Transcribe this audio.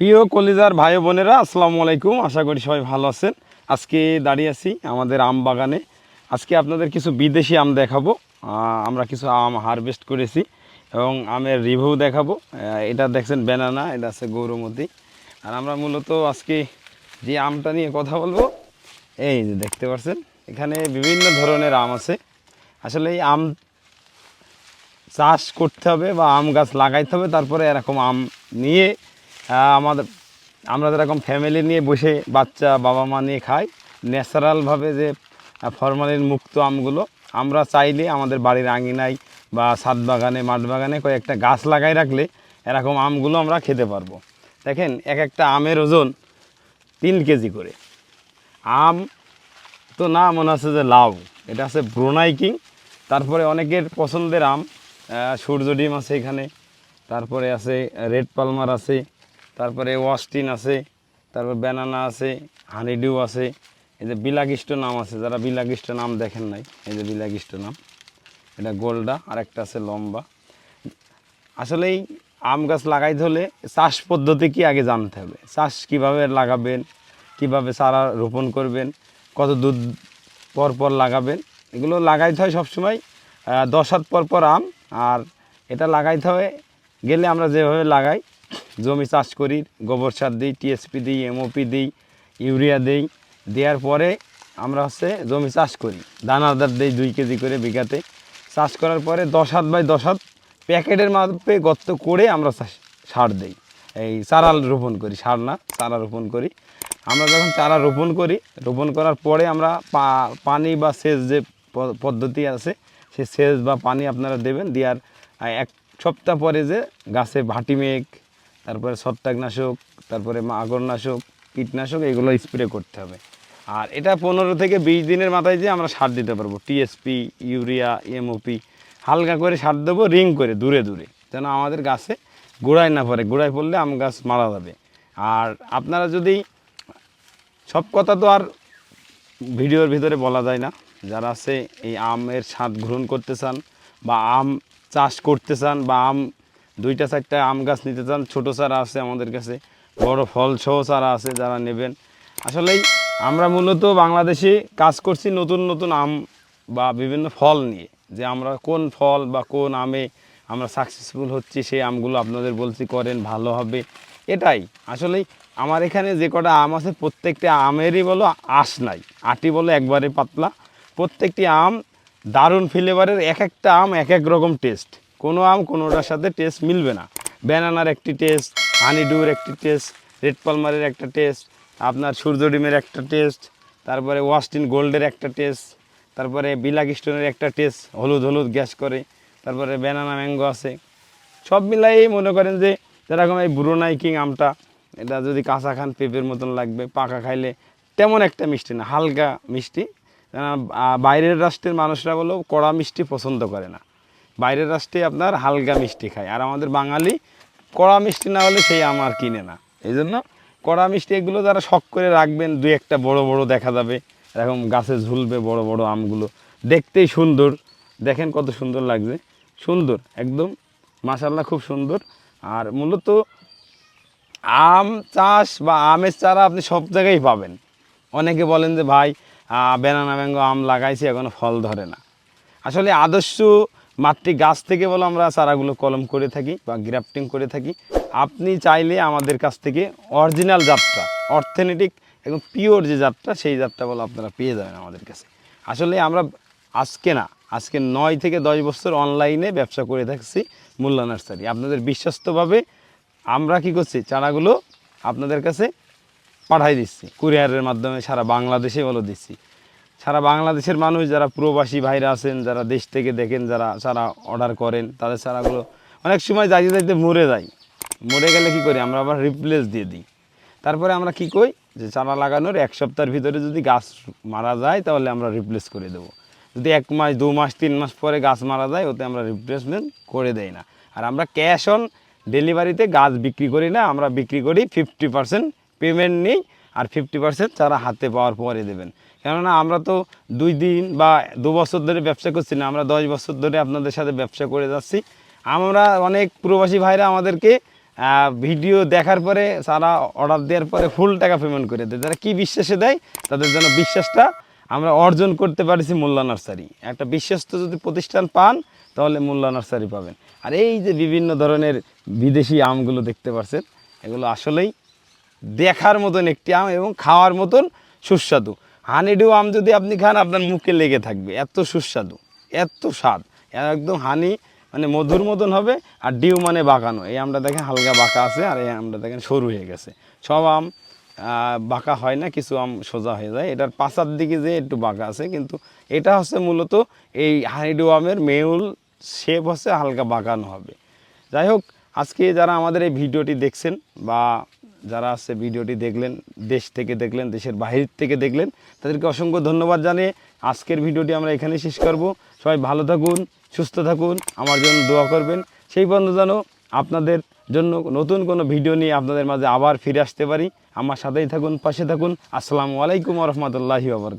প্রিয় কলিজার ভাই বোনেরা, আসসালামু আলাইকুম। আশা করি সবাই ভালো আছেন। আজকে দাঁড়িয়ে আছি আমাদের আম বাগানে। আজকে আপনাদের কিছু বিদেশি আম দেখাবো। আমরা কিছু আম হারভেস্ট করেছি এবং আমের রিভিউ দেখাবো। এটা দেখছেন ব্যানানা এটা আছে গৌরমতি। আর আমরা মূলত আজকে যে আমটা নিয়ে কথা বলব, এই যে দেখতে পাচ্ছেন, এখানে বিভিন্ন ধরনের আম আছে। আসলে এই আম চাষ করতে হবে বা আম গাছ লাগাইতে হবে, তারপরে এরকম আম নিয়ে আমাদের, আমরা যেরকম ফ্যামিলি নিয়ে বসে বাচ্চা বাবা মা নিয়ে খাই ন্যাচারালভাবে যে ফরমালিন মুক্ত আমগুলো, আমরা চাইলে আমাদের বাড়ির আঙিনায় বা ছাদ বাগানে, মাঠ বাগানে কয়েকটা গাছ লাগাই রাখলে এরকম আমগুলো আমরা খেতে পারব। দেখেন, এক একটা আমের ওজন তিন কেজি করে। আম তো না, মনে হচ্ছে যে লাউ, এটা আছে ব্রোনাই কিং তারপরে অনেকের পছন্দের আম সূর্য ডিম আছে এখানে, তারপরে আছে রেড পালমার আছে তারপরে ওয়াস্টিন আছে, তারপর ব্যানানা আছে হানিডিউ আছে, এই যে বিলাগিষ্ট নাম আছে, যারা বিলাগিষ্ট নাম দেখেন নাই, এই যে বিলাগিষ্ট নাম, এটা গোল্ডা আর একটা আছে লম্বা। আসলে এই আম গাছ লাগাইতে হলে চাষ পদ্ধতি কি আগে জানতে হবে? চাষ কীভাবে লাগাবেন, কীভাবে চারা রোপণ করবেন, কত দুধ পর পর লাগাবেন, এগুলো লাগাইতে হয় সবসময় দশ হাত পর পর আম, আর এটা লাগাইতে হয়, গেলে আমরা যেভাবে লাগাই জমি চাষ করি, গোবর সার দিই টিএসপি দিই এমওপি দিই, ইউরিয়া দিই, দেওয়ার পরে আমরা হচ্ছে জমি চাষ করি। দানাদার দিই দুই কেজি করে বিঘাতে। চাষ করার পরে দশ হাত বাই দশ হাত প্যাকেটের মাপে গর্ত করে আমরা সার দিই। এই চারা রোপণ করি, সার না, চারা রোপণ করি। আমরা যখন চারা রোপণ করি, রোপণ করার পরে আমরা পানি বা সেচ যে পদ্ধতি আছে, সে সেচ বা পানি আপনারা দেবেন, দেওয়ার এক সপ্তাহ পরে যে গাছে ভাটি মেঘ তারপরে ছত্রাকনাশক, তারপরে আগরনাশক, কীটনাশক, এগুলো স্প্রে করতে হবে। আর এটা পনেরো থেকে বিশ দিনের মাথায় যে আমরা সার দিতে পারব। টিএসপি ইউরিয়া এমওপি হালকা করে সার দেবো রিং করে, দূরে দূরে, যেন আমাদের গাছে গোড়ায় না পড়ে। গোড়ায় পড়লে আম গাছ মারা যাবে। আর আপনারা যদি, সব কথা তো আর ভিডিওর ভিতরে বলা যায় না। যারা আছে, এই আমের স্বাদ গ্রহণ করতে চান বা আম চাষ করতে চান বা আম দুইটা চারটা আম গাছ নিতে চান, ছোটো চারা আছে আমাদের কাছে, বড় ফল সহ চারা আছে যারা নেবেন। আসলেই আমরা মূলত বাংলাদেশে কাজ করছি নতুন নতুন আম বা বিভিন্ন ফল নিয়ে, যে আমরা কোন ফল বা কোন আমে আমরা সাকসেসফুল হচ্ছি, সেই আমগুলো আপনাদের বলছি করেন, ভালো হবে, এটাই। আসলেই আমার এখানে যে কটা আম আছে, প্রত্যেকটা আমেরই বলো আঁশ নাই, আটি বলো একবারে পাতলা। প্রত্যেকটি আম দারুণ ফ্লেভারের এক একটা আম এক এক রকম টেস্ট কোনো আম কোনোটার সাথে টেস্ট মিলবে না। ব্যানানার একটি টেস্ট হানিডুর একটি টেস্ট রেড পালমারের একটা টেস্ট আপনার সূর্য ডিমের একটা টেস্ট তারপরে ওয়াস্টিন গোল্ডের একটা টেস্ট তারপরে বিলাক স্টোনের একটা টেস্ট হলুদ হলুদ গ্যাস করে, তারপরে ব্যানানা ম্যাঙ্গো আছে। সব মিলাই মনে করেন যে, যেরকম এই ব্রুনাই আমটা, এটা যদি কাঁচা খান পেঁপের মতন লাগবে, পাকা খাইলে তেমন একটা মিষ্টি না, হালকা মিষ্টি। বাইরের রাষ্ট্রের মানুষরা বলো, কড়া মিষ্টি পছন্দ করে না। বাইরের রাষ্ট্রে আপনার হালকা মিষ্টি খায়। আর আমাদের বাঙালি কড়া মিষ্টি না হলে সেই আম আর কিনে না। এই জন্য কড়া মিষ্টি এগুলো যারা শখ করে রাখবেন, দুই একটা বড় বড় দেখা যাবে। এরকম গাছে ঝুলবে বড় বড় আমগুলো। দেখতেই সুন্দর। দেখেন কত সুন্দর লাগছে। সুন্দর, একদম। মাসাল্লাহ খুব সুন্দর। আর মূলত আম চাষ বা আমের চারা আপনি সব জায়গায় পাবেন। অনেকে বলেন যে, ভাই বেনানা ম্যাঙ্গো আম লাগাইছি, এখনও ফল ধরে না। আসলে আদর্শ মাতৃ গাছ থেকে বলো আমরা চারাগুলো কলম করে থাকি বা গ্রাফটিং করে থাকি। আপনি চাইলে আমাদের কাছ থেকে অরিজিনাল জাতটা, অর্থেনেটিক এবং পিওর যে জাতটা, সেই জাতটা বলে আপনারা পেয়ে যাবেন আমাদের কাছে। আসলে আমরা আজকে না, আজকে নয় থেকে দশ বছর অনলাইনে ব্যবসা করে থাকছি মোল্লা নার্সারি। আপনাদের বিশ্বস্তভাবে আমরা কি করছি, চারাগুলো আপনাদের কাছে পাঠাই দিচ্ছি, কুরিয়ারের মাধ্যমে সারা বাংলাদেশে বলো দিচ্ছি। সারা বাংলাদেশের মানুষ যারা প্রবাসী ভাইরা আছেন, যারা দেশ থেকে দেখেন, যারা সারা অর্ডার করেন, তাদের চারাগুলো অনেক সময় যাইতে যাইতে মরে যায়। মরে গেলে কি করি? আমরা আবার রিপ্লেস দিয়ে দিই। তারপরে আমরা কি কই? যে চারা লাগানোর এক সপ্তাহের ভিতরে যদি গাছ মারা যায়, তাহলে আমরা রিপ্লেস করে দেবো। যদি এক মাস, দু মাস, তিন মাস পরে গাছ মারা যায়, ওতে আমরা রিপ্লেসমেন্ট করে দেই না। আর আমরা ক্যাশ অন ডেলিভারিতে গাছ বিক্রি করি না, আমরা বিক্রি করি ফিফটি পার্সেন্ট পেমেন্ট নিই। আর ফিফটি পার্সেন্ট তারা হাতে পাওয়ার পরে দেবেন। কেননা আমরা তো দুই দিন বা দু বছর ধরে ব্যবসা করছি না, আমরা দশ বছর ধরে আপনাদের সাথে ব্যবসা করে যাচ্ছি। আমরা অনেক প্রবাসী ভাইরা আমাদেরকে ভিডিও দেখার পরে, তারা অর্ডার দেওয়ার পরে ফুল টাকা পেমেন্ট করে দেয়। যারা কী বিশ্বাসে দেয়, তাদের জন্য বিশ্বাসটা আমরা অর্জন করতে পারছি মোল্লা নার্সারি। একটা বিশ্বস্ত যদি প্রতিষ্ঠান পান, তাহলে মোল্লা নার্সারি পাবেন। আর এই যে বিভিন্ন ধরনের বিদেশি আমগুলো দেখতে পাচ্ছেন এগুলো আসলেই দেখার মতন একটি আম এবং খাওয়ার মতন সুস্বাদু। হানিডু আম যদি আপনি খান, আপনার মুখে লেগে থাকবে। এত সুস্বাদু, এত স্বাদ। একদম হানি মানে মধুর মতন হবে আর ডিউ মানে বাঁকানো। এই আমটা দেখেন হালকা বাঁকা আছে আর এই আমটা দেখেন সরু হয়ে গেছে। সব আম বাঁকা হয় না, কিছু আম সোজা হয়ে যায়। এটার পাশার দিকে যে একটু বাঁকা আছে, কিন্তু এটা হচ্ছে মূলত এই হানিডু আমের মেউল শেপ হচ্ছে হালকা বাঁকানো হবে। যাই হোক, আজকে যারা আমাদের এই ভিডিওটি দেখছেন বা যারা আছে ভিডিওটি দেখলেন, দেশ থেকে দেখলেন, দেশের বাহির থেকে দেখলেন, তাদেরকে অসংখ্য ধন্যবাদ জানিয়ে আজকের ভিডিওটি আমরা এখানে শেষ করব। সবাই ভালো থাকুন, সুস্থ থাকুন, আমার জন্য দোয়া করবেন। সেই পর্যন্ত যেন আপনাদের জন্য নতুন কোনো ভিডিও নিয়ে আপনাদের মাঝে আবার ফিরে আসতে পারি। আমার সাথেই থাকুন, পাশে থাকুন। আসসালামু আলাইকুম রহমতুল্লাহি আবরক